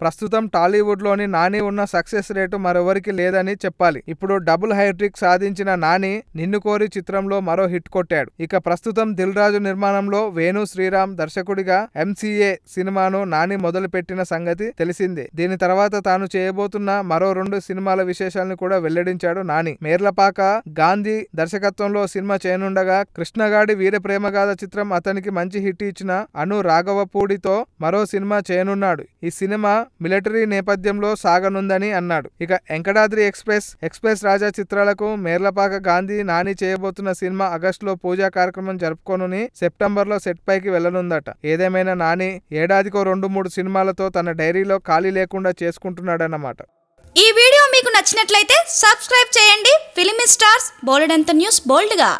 ప్రస్తుతం టాలీవుడ్లోని నాని ఉన్న success rate మరెవరికి లేదని చెప్పాలి. ఇప్పుడు డబుల్ హైట్రిక్ సాధించిన నాని నిన్ను కోరి చిత్రంలో మరో హిట్ కొట్టాడు. ఇక ప్రస్తుతం దిల్ రాజు నిర్మాణంలో వేణు శ్రీరామ్ దర్శకుడిగా ఎంసీఏ సినిమాను నాని మొదలుపెట్టిన సంగతి తెలిసిందే. దీని తర్వాత తాను చేయబోతున్న మరో రెండు సినిమాల విశేషాలను కూడా వెల్లడించాడు నాని. మేర్లపాక గాంధీ దర్శకత్వంలో సినిమా చేయనుండగా కృష్ణగాడి వీర ప్రేమగాథ చిత్రం అతనికి మంచి హిట్ ఇచ్చిన అను రాఘవపూడితో మరో సినిమా చేయనున్నాడు. ఈ సినిమా మిలిటరీ నేపథ్యంలో సాగనుందని అన్నాడు. ఇక వెంకటాద్రి ఎక్స్ప్రెస్ ఎక్స్ప్రెస్ రాజా చిత్రాలకు మేర్లపాక గాంధీ నాని చేయబోతున్న సినిమా ఆగస్టులో పూజా కార్యక్రమం జరుపుకోనుని సెప్టెంబర్లో సెట్ పైకి వెళ్ళనుందట ఏదేమైనా నాని ఏడాదికో రెండు మూడు సినిమాలతో తన డైరీలో ఖాళీ లేకుండా చేసుకుంటున్నాడన్నమాట. ఈ వీడియో మీకు నచ్చినట్లయితే సబ్స్క్రైబ్ చేయండి. ఫిలిమి స్టార్స్ బోలెడంత న్యూస్ బోల్డ్గా.